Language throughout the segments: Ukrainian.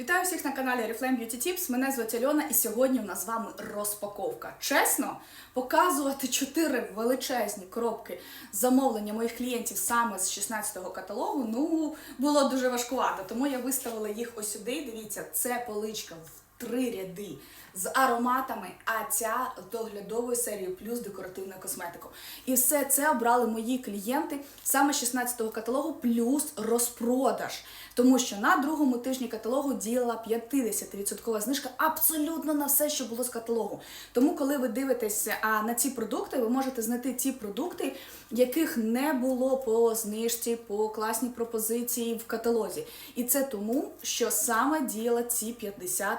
Вітаю всіх на каналі Oriflame Beauty Tips. Мене звуть Альона, і сьогодні у нас з вами розпаковка. Чесно, показувати чотири величезні коробки замовлення моїх клієнтів саме з 16-го каталогу. Ну було дуже важкувато, тому я виставила їх ось сюди. Дивіться, це поличка в три ряди з ароматами, а ця доглядовою серією плюс декоративна косметика. І все це обрали мої клієнти саме з 16-го каталогу, плюс розпродаж. Тому що на другому тижні каталогу діяла 50% знижка абсолютно на все, що було з каталогу. Тому, коли ви дивитесь на ці продукти, ви можете знайти ті продукти, яких не було по знижці, по класній пропозиції в каталозі. І це тому, що саме діяла ці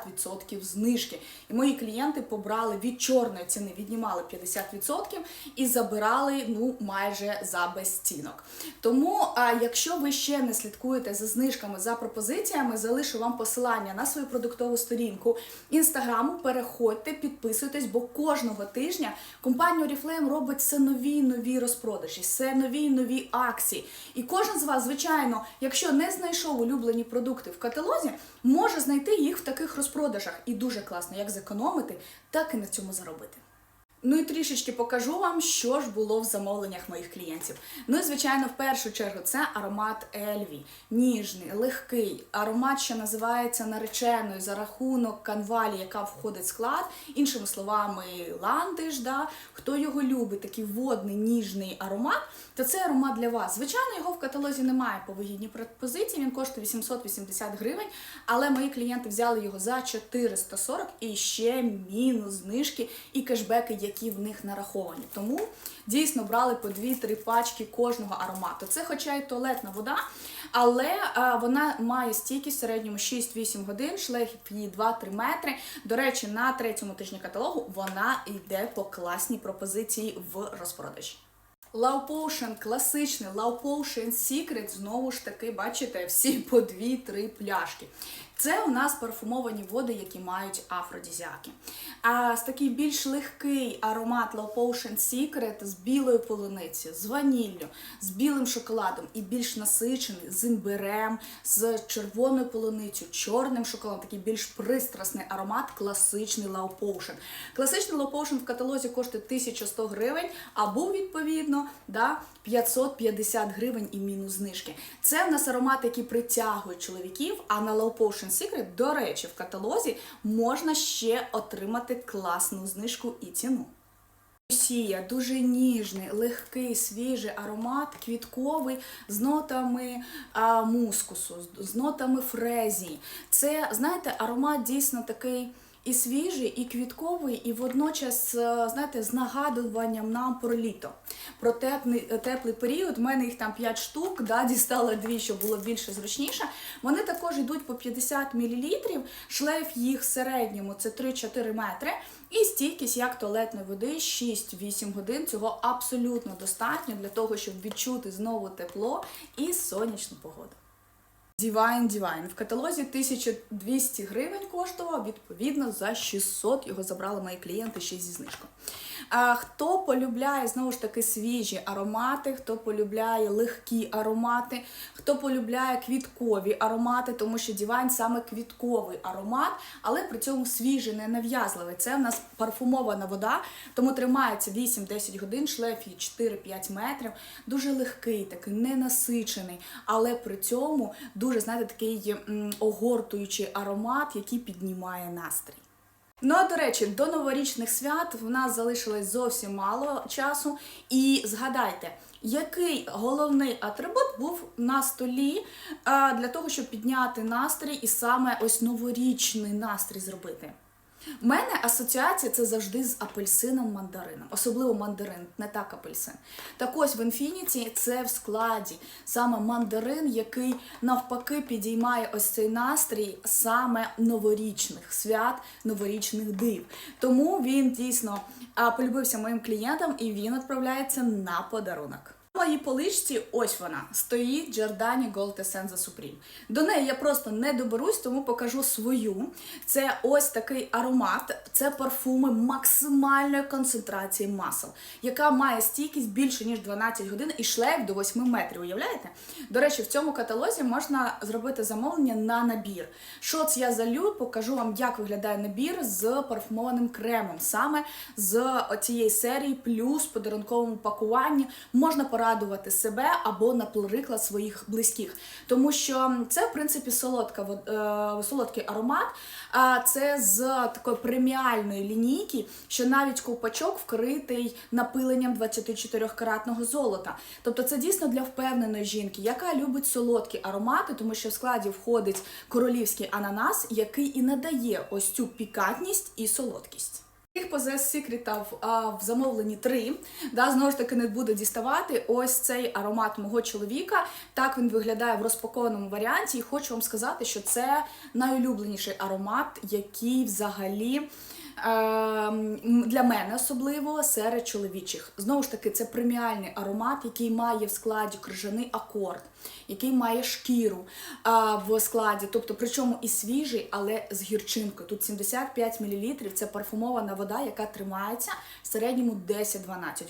50% знижки. І мої клієнти побрали від чорної ціни, віднімали 50% і забирали ну майже за безцінок. Тому, якщо ви ще не слідкуєте за знижками, за пропозиціями, залишу вам посилання на свою продуктову сторінку інстаграму. Переходьте, підписуйтесь, бо кожного тижня компанія Oriflame робить все нові й нові розпродажі, все нові й нові акції. І кожен з вас, звичайно, якщо не знайшов улюблені продукти в каталозі, може знайти їх в таких розпродажах. І дуже класно, як зекономити, так і на цьому заробити. Ну і трішечки покажу вам, що ж було в замовленнях моїх клієнтів. Ну і звичайно, в першу чергу це аромат Ельві. Ніжний, легкий, аромат, що називається нареченою за рахунок канвалі, яка входить в склад. Іншими словами, ландиш, да? хто його любить, такий водний, ніжний аромат, то це аромат для вас. Звичайно, його в каталозі немає по вигідній пропозиції, він коштує 880 гривень, але мої клієнти взяли його за 440 і ще мінус знижки і кешбеки, які в них нараховані. Тому дійсно брали по 2-3 пачки кожного аромату. Це, хоча й туалетна вода, але а, вона має стійкість в середньому 6-8 годин, шлейф її 2-3 метри. До речі, на третьому тижні каталогу вона йде по класній пропозиції в розпродажі. Love Potion класичний Love Potion Secret, знову ж таки, бачите, всі по 2-3 пляшки. Це у нас парфумовані води, які мають афродізіаки. А з такий більш легкий аромат Love Potion Secret з білою полуницею, з ваніллю, з білим шоколадом і більш насичений з імбирем, з червоною полуницею, чорним шоколадом, такий більш пристрасний аромат, класичний Love Potion. Класичний Love Potion в каталозі коштує 1100 гривень, а був відповідно да, 550 гривень і мінус знижки. Це в нас аромати, які притягують чоловіків, а на Low Potion Secret, до речі, в каталозі можна ще отримати класну знижку і ціну. Росія дуже ніжний, легкий, свіжий аромат, квітковий з нотами а, мускусу, з- нотами фрезії. Це, знаєте, аромат дійсно такий і свіжий, і квітковий, і водночас, е, знаєте, з нагадуванням нам про літо. Про теплий, теплий період. У мене їх там 5 штук, да, дістала дві, щоб було більше зручніше. Вони також йдуть по 50 мл, шлейф їх в середньому це 3-4 метри. І стійкість як туалетної води 6-8 годин. Цього абсолютно достатньо для того, щоб відчути знову тепло і сонячну погоду. Divine Divine. В каталозі 1200 гривень коштував, відповідно, за 600 його забрали мої клієнти ще зі знижкою. Хто полюбляє знову ж таки свіжі аромати, хто полюбляє легкі аромати, хто полюбляє квіткові аромати, тому що Divine саме квітковий аромат, але при цьому свіжий, не нав'язливий. Це в нас парфумована вода, тому тримається 8-10 годин, шлейф її 4-5 метрів. Дуже легкий, такий ненасичений, але при цьому дуже, знаєте, такий огортуючий аромат, який піднімає настрій. Ну а до речі, до новорічних свят в нас залишилось зовсім мало часу. І згадайте, який головний атрибут був на столі для того, щоб підняти настрій і саме ось новорічний настрій зробити. У мене асоціація це завжди з апельсином мандарином, особливо мандарин, не так апельсин. Так ось в інфініті це в складі саме мандарин, який навпаки підіймає ось цей настрій саме новорічних свят, новорічних див. Тому він дійсно полюбився моїм клієнтам і він відправляється на подарунок. На моїй поличці ось вона стоїть Giordani Gold Essenza Supreme. До неї я просто не доберусь, тому покажу свою. Це ось такий аромат, це парфуми максимальної концентрації масел, яка має стійкість більше ніж 12 годин і шлейф до 8 метрів. Уявляєте? До речі, в цьому каталозі можна зробити замовлення на набір. Що це я залю, покажу вам, як виглядає набір з парфумованим кремом, саме з цієї серії, плюс в подарунковому пакуванні можна порадувати себе або, наприклад, своїх близьких. Тому що це, в принципі, солодка, е, солодкий аромат, а це з такої преміальної лінійки, що навіть ковпачок вкритий напиленням 24-каратного золота. Тобто це дійсно для впевненої жінки, яка любить солодкі аромати, тому що в складі входить королівський ананас, який і надає ось цю пікантність і солодкість. Їх позес секретів в замовленні три. Да, знову ж таки не буду діставати. Ось цей аромат мого чоловіка. Так він виглядає в розпакованому варіанті. І хочу вам сказати, що це найулюбленіший аромат, який взагалі. ем, Для мене особливо серед чоловічих. Знову ж таки, це преміальний аромат, який має в складі крижаний акорд, який має шкіру а, в складі, тобто причому і свіжий, але з гірчинкою. Тут 75 мл це парфумована вода, яка тримається в середньому 10-12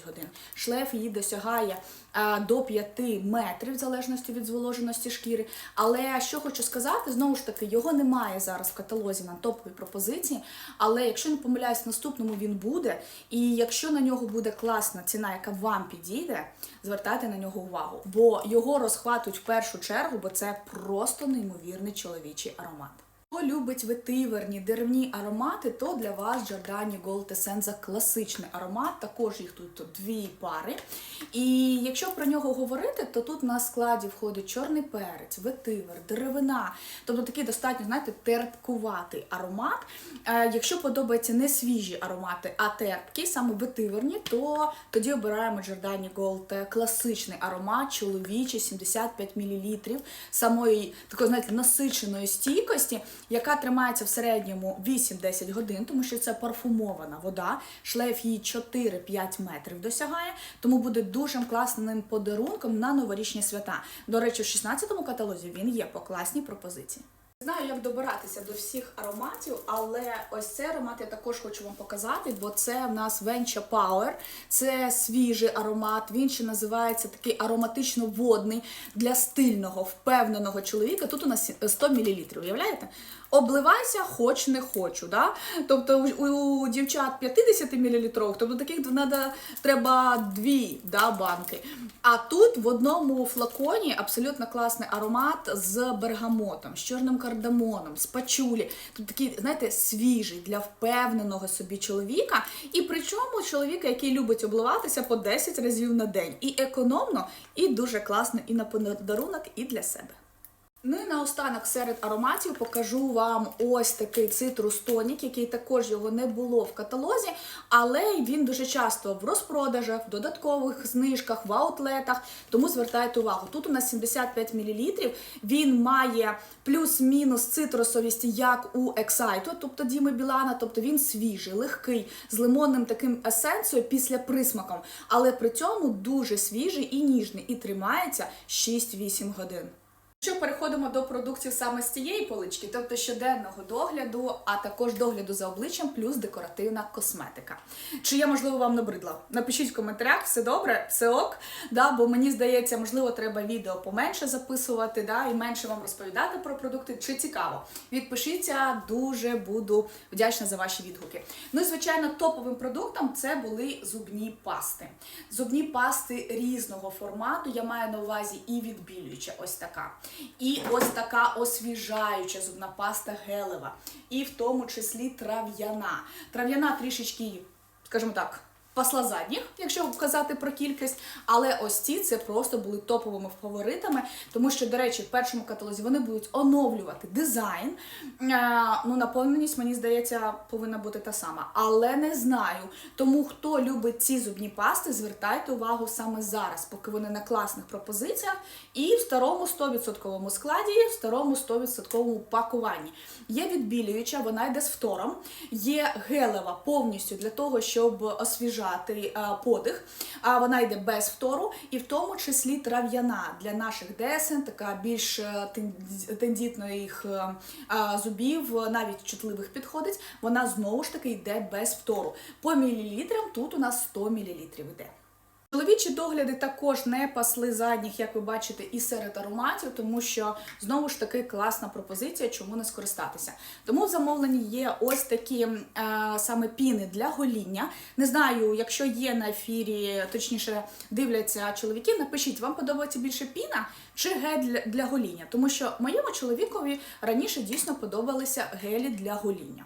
годин. Шлейф її досягає а, до 5 метрів, в залежності від зволоженості шкіри. Але що хочу сказати, знову ж таки, його немає зараз в каталозі на топовій пропозиції. Але якщо не помиляюсь, в наступному він буде. І якщо на нього буде класна ціна, яка вам підійде, звертайте на нього увагу. Бо його розхватують в першу чергу, бо це просто неймовірний чоловічий аромат. Хто любить ветиверні деревні аромати, то для вас Giordani Gold Essenza класичний аромат. Також їх тут дві пари. І якщо про нього говорити, то тут на складі входить чорний перець, ветивер, деревина. Тобто такий достатньо, знаєте, терпкуватий аромат. Е, якщо подобаються не свіжі аромати, а терпкі, саме ветиверні, то тоді обираємо Giordani Gold класичний аромат, чоловічий, 75 мл, самої такої, знаєте, насиченої стійкості яка тримається в середньому 8-10 годин, тому що це парфумована вода, шлейф її 4-5 метрів досягає, тому буде дуже класним подарунком на новорічні свята. До речі, в 16-му каталозі він є по класній пропозиції. Знаю, як добиратися до всіх ароматів, але ось цей аромат я також хочу вам показати, бо це в нас Venture Power. Це свіжий аромат. Він ще називається такий ароматично-водний для стильного, впевненого чоловіка. Тут у нас 100 мл, уявляєте? Обливайся, хоч не хочу. Да? Тобто у, дівчат 50 мл, тобто таких надо, треба дві да, банки. А тут в одному флаконі абсолютно класний аромат з бергамотом, з чорним кардамоном, з пачулі. Тут такий, знаєте, свіжий для впевненого собі чоловіка. І причому чоловіка, який любить обливатися по 10 разів на день. І економно, і дуже класно, і на подарунок, і для себе. Ну і наостанок серед ароматів покажу вам ось такий цитрус тонік, який також його не було в каталозі, але він дуже часто в розпродажах, в додаткових знижках, в аутлетах. Тому звертайте увагу. Тут у нас 75 мл, він має плюс-мінус цитрусовість, як у Ексайту, тобто Діми Білана, тобто він свіжий, легкий, з лимонним таким есенцією після присмаком, але при цьому дуже свіжий і ніжний, і тримається 6-8 годин. Що переходимо до продуктів саме з цієї полички, тобто щоденного догляду, а також догляду за обличчям, плюс декоративна косметика. Чи я, можливо, вам набридла? Напишіть в коментарях, все добре, все ок. Да, бо мені здається, можливо, треба відео поменше записувати, да, і менше вам розповідати про продукти. Чи цікаво? Відпишіться, дуже буду вдячна за ваші відгуки. Ну і звичайно, топовим продуктом це були зубні пасти. Зубні пасти різного формату. Я маю на увазі і відбілююча, ось така. І ось така освіжаюча зубна паста гелева, і в тому числі трав'яна. Трав'яна трішечки, скажімо так. Пасла задніх, якщо казати про кількість, але ось ці це просто були топовими фаворитами, тому що, до речі, в першому каталозі вони будуть оновлювати дизайн. Е, ну, наповненість, мені здається, повинна бути та сама. Але не знаю. Тому хто любить ці зубні пасти, звертайте увагу саме зараз, поки вони на класних пропозиціях, і в старому 100% складі, і в старому 100% пакуванні. Є відбілююча, вона йде з фтором, є гелева повністю для того, щоб освіжати задержати а, подих. А вона йде без втору, і в тому числі трав'яна для наших десен, така більш е, тен- тендітних е, зубів, е, навіть чутливих підходить. Вона знову ж таки йде без втору. По мілілітрам тут у нас 100 мілілітрів йде. Чоловічі догляди також не пасли задніх, як ви бачите, і серед ароматів, тому що знову ж таки класна пропозиція, чому не скористатися. Тому в замовленні є ось такі е, саме піни для гоління. Не знаю, якщо є на ефірі, точніше дивляться чоловіки, напишіть, вам подобається більше піна чи гель для, гоління, тому що моєму чоловікові раніше дійсно подобалися гелі для гоління.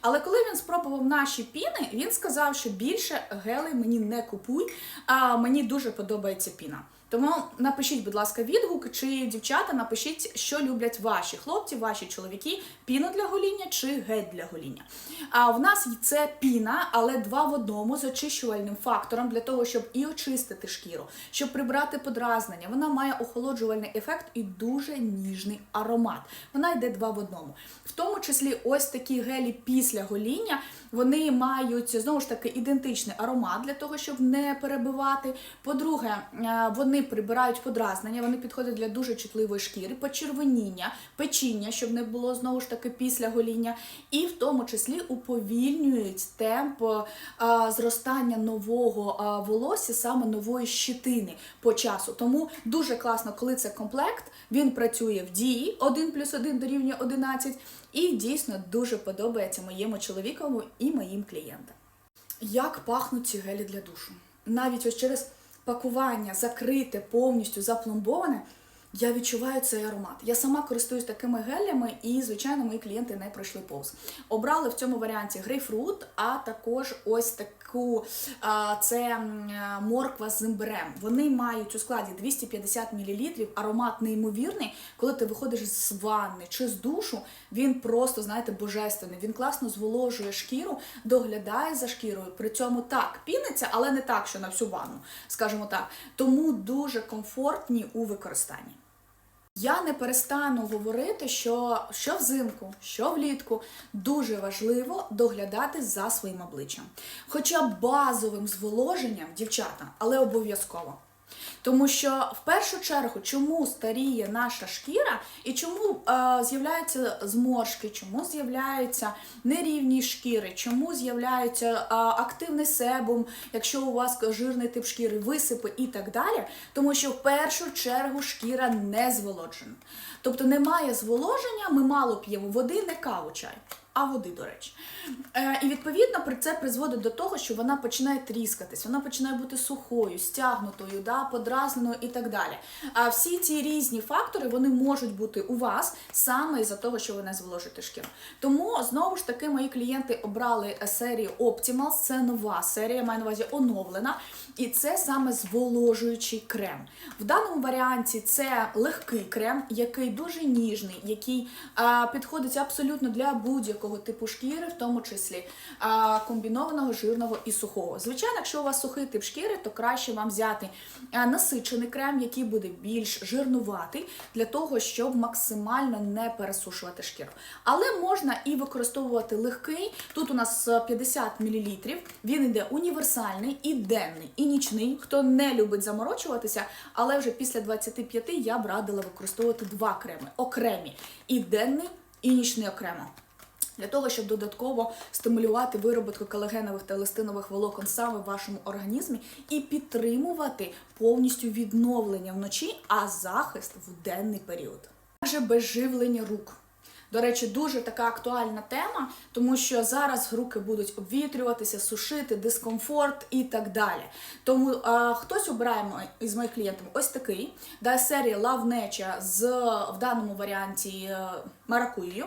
Але коли він спробував наші піни, він сказав, що більше гелей мені не купуй, а мені дуже подобається піна. Тому напишіть, будь ласка, відгук, чи дівчата напишіть, що люблять ваші хлопці, ваші чоловіки, піну для гоління чи гель для гоління. А в нас це піна, але два в одному з очищувальним фактором для того, щоб і очистити шкіру, щоб прибрати подразнення. Вона має охолоджувальний ефект і дуже ніжний аромат. Вона йде два в одному. В тому числі ось такі гелі після гоління. Вони мають знову ж таки ідентичний аромат для того, щоб не перебивати. По-друге, е, вони прибирають подразнення, вони підходять для дуже чутливої шкіри, почервоніння, печіння, щоб не було знову ж таки після гоління, і в тому числі уповільнюють темп е, зростання нового е, волосся, саме нової щитини по часу. Тому дуже класно, коли це комплект. Він працює в дії 1 плюс 1 дорівнює 11, і дійсно дуже подобається моєму чоловікові і моїм клієнтам. Як пахнуть ці гелі для душу? Навіть ось через пакування закрите, повністю запломбоване, я відчуваю цей аромат. Я сама користуюсь такими гелями, і, звичайно, мої клієнти не пройшли повз. Обрали в цьому варіанті грейпфрут, а також ось таку це морква з імбирем. Вони мають у складі 250 мл, аромат неймовірний. Коли ти виходиш з ванни чи з душу, він просто, знаєте, божественний. Він класно зволожує шкіру, доглядає за шкірою. При цьому так піниться, але не так, що на всю ванну, скажімо так. Тому дуже комфортні у використанні. Я не перестану говорити, що що взимку, що влітку дуже важливо доглядати за своїм обличчям. Хоча базовим зволоженням, дівчата, але обов'язково. Тому що в першу чергу, чому старіє наша шкіра і чому е, з'являються зморшки, чому з'являються нерівні шкіри, чому з'являється е, активний себум, якщо у вас жирний тип шкіри, висипи і так далі. Тому що в першу чергу шкіра не зволоджена. Тобто немає зволоження, ми мало п'ємо води, не каву чай. А води, до речі. Е, і відповідно це призводить до того, що вона починає тріскатись, вона починає бути сухою, стягнутою, да, подразненою і так далі. А всі ці різні фактори вони можуть бути у вас саме із-за того, що ви не зволожуєте шкіру. Тому знову ж таки мої клієнти обрали серію Optimals. Це нова серія, маю на увазі оновлена. І це саме зволожуючий крем. В даному варіанті це легкий крем, який дуже ніжний, який а, підходить абсолютно для будь-якого типу шкіри, в тому числі а, комбінованого, жирного і сухого. Звичайно, якщо у вас сухий тип шкіри, то краще вам взяти насичений крем, який буде більш жирнуватий, для того, щоб максимально не пересушувати шкіру. Але можна і використовувати легкий. Тут у нас е, 50 мл, він йде універсальний і денний, нічний. Хто не любить заморочуватися, але вже після 25 я б радила використовувати два креми окремі і денний, і нічний окремо. Для того, щоб додатково стимулювати вироботку колагенових та еластинових волокон саме в вашому організмі і підтримувати повністю відновлення вночі, а захист в денний період. Також безживлення рук. До речі, дуже така актуальна тема, тому що зараз руки будуть обвітрюватися, сушити, дискомфорт і так далі. Тому а, хтось обирає із моїх клієнтів ось такий, да, серія Love Nature з в даному варіанті маракуєю,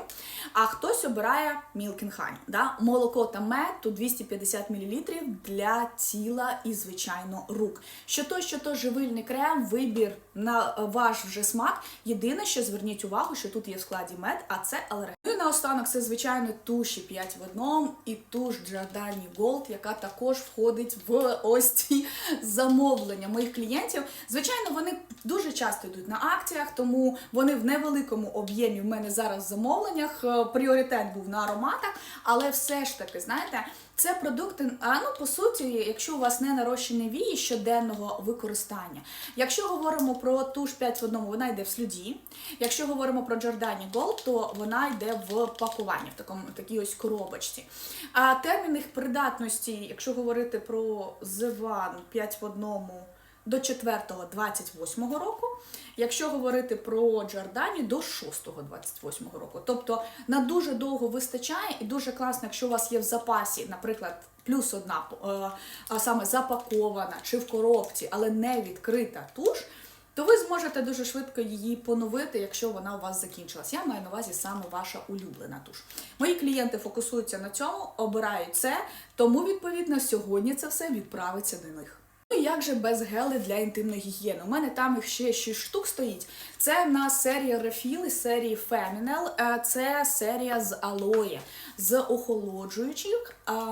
а хтось обирає Honey. Да? Молоко та мед, тут 250 мл для тіла і, звичайно, рук. Що то, що то живильний крем, вибір на е, ваш вже смак. Єдине, що зверніть увагу, що тут є в складі мед, а це алерген. Ну і наостанок це, звичайно, туші 5 в одному і туш Giordani Gold, яка також входить в ось ці замовлення моїх клієнтів. Звичайно, вони дуже часто йдуть на акціях, тому вони в невеликому об'ємі в мене зараз зараз в замовленнях. Е, Пріоритет був на ароматах, але все ж таки, знаєте, це продукти, а ну по суті, якщо у вас не нарощені вії щоденного використання. Якщо говоримо про туш 5 в одному, вона йде в слюді. Якщо говоримо про Giordani Gold, то вона йде в пакуванні, в такому такій ось коробочці. А термін їх придатності, якщо говорити про One 5 в одному до 4-го 28-го року, якщо говорити про Giordani, до 6-го 28-го року. Тобто на дуже довго вистачає і дуже класно, якщо у вас є в запасі, наприклад, плюс одна е, саме запакована чи в коробці, але не відкрита туш. То ви зможете дуже швидко її поновити, якщо вона у вас закінчилась. Я маю на увазі саме ваша улюблена туш. Мої клієнти фокусуються на цьому, обирають це, тому відповідно сьогодні це все відправиться до них. Як же без гели для інтимної гігієни? У мене там їх ще 6 штук стоїть. Це в нас серія Refill серії Feminel. Е, Це серія з алоє, з охолоджуючим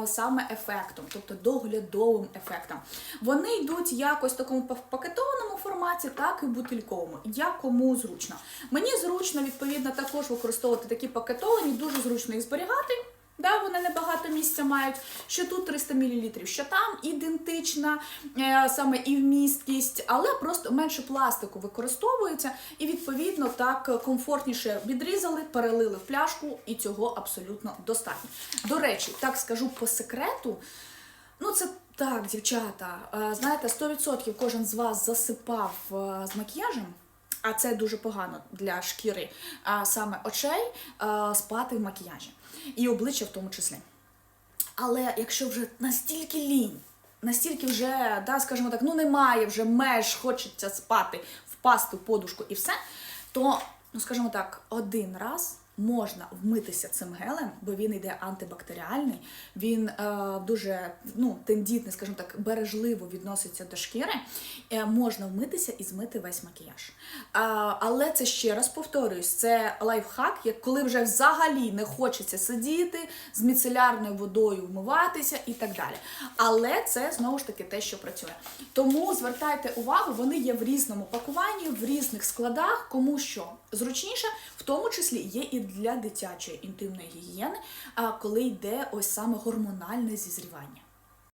саме ефектом, тобто доглядовим ефектом. Вони йдуть якось в такому пакетованому форматі, так і бутильковому. Як кому зручно. Мені зручно, відповідно, також використовувати такі пакетовані, дуже зручно їх зберігати. Да, вони небагато місця мають. Що тут 300 мл, що там ідентична е, саме і вмісткість, але просто менше пластику використовується, і відповідно так комфортніше відрізали, перелили в пляшку, і цього абсолютно достатньо. До речі, так скажу по секрету. Ну, це так, дівчата. Е, Знаєте, 100% кожен з вас засипав е, з макіяжем. А це дуже погано для шкіри, а саме очей, спати в макіяжі і обличчя в тому числі. Але якщо вже настільки лінь, настільки вже, да, скажімо так, ну немає вже меж, хочеться спати, впасти в подушку і все, то, ну скажімо так, один раз можна вмитися цим гелем, бо він йде антибактеріальний, він е, дуже ну, тендітний, скажімо так, бережливо відноситься до шкіри. Е, можна вмитися і змити весь макіяж. А, але це ще раз повторююсь, це лайфхак, як коли вже взагалі не хочеться сидіти з міцелярною водою вмиватися і так далі. Але це знову ж таки те, що працює. Тому звертайте увагу, вони є в різному пакуванні, в різних складах, кому що зручніше, в тому числі є і для дитячої інтимної гігієни, коли йде ось саме гормональне зізрівання.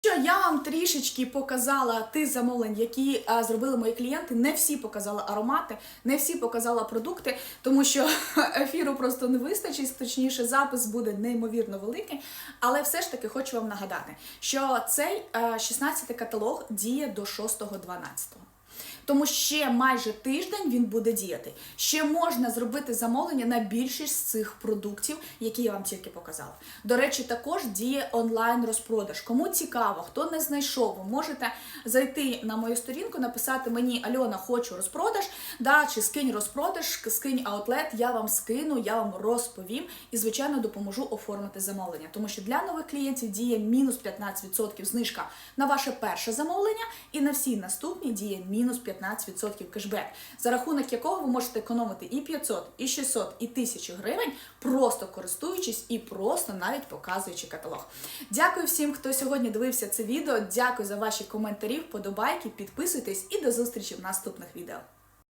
Що я вам трішечки показала тих замовлень, які а, зробили мої клієнти. Не всі показала аромати, не всі показала продукти, тому що ефіру просто не вистачить. Точніше, запис буде неймовірно великий. Але все ж таки хочу вам нагадати, що цей 16-й каталог діє до 6.12. Тому ще майже тиждень він буде діяти. Ще можна зробити замовлення на більшість з цих продуктів, які я вам тільки показала. До речі, також діє онлайн розпродаж. Кому цікаво, хто не знайшов, ви можете зайти на мою сторінку, написати мені Альона, хочу розпродаж, да, чи скинь розпродаж, скинь аутлет, я вам скину, я вам розповім і, звичайно, допоможу оформити замовлення. Тому що для нових клієнтів діє мінус 15% знижка на ваше перше замовлення, і на всі наступні діє мінус 15% кешбек, за рахунок якого ви можете економити і 500, і 600, і 1000 гривень, просто користуючись і просто навіть показуючи каталог. Дякую всім, хто сьогодні дивився це відео. Дякую за ваші коментарі, вподобайки, підписуйтесь і до зустрічі в наступних відео.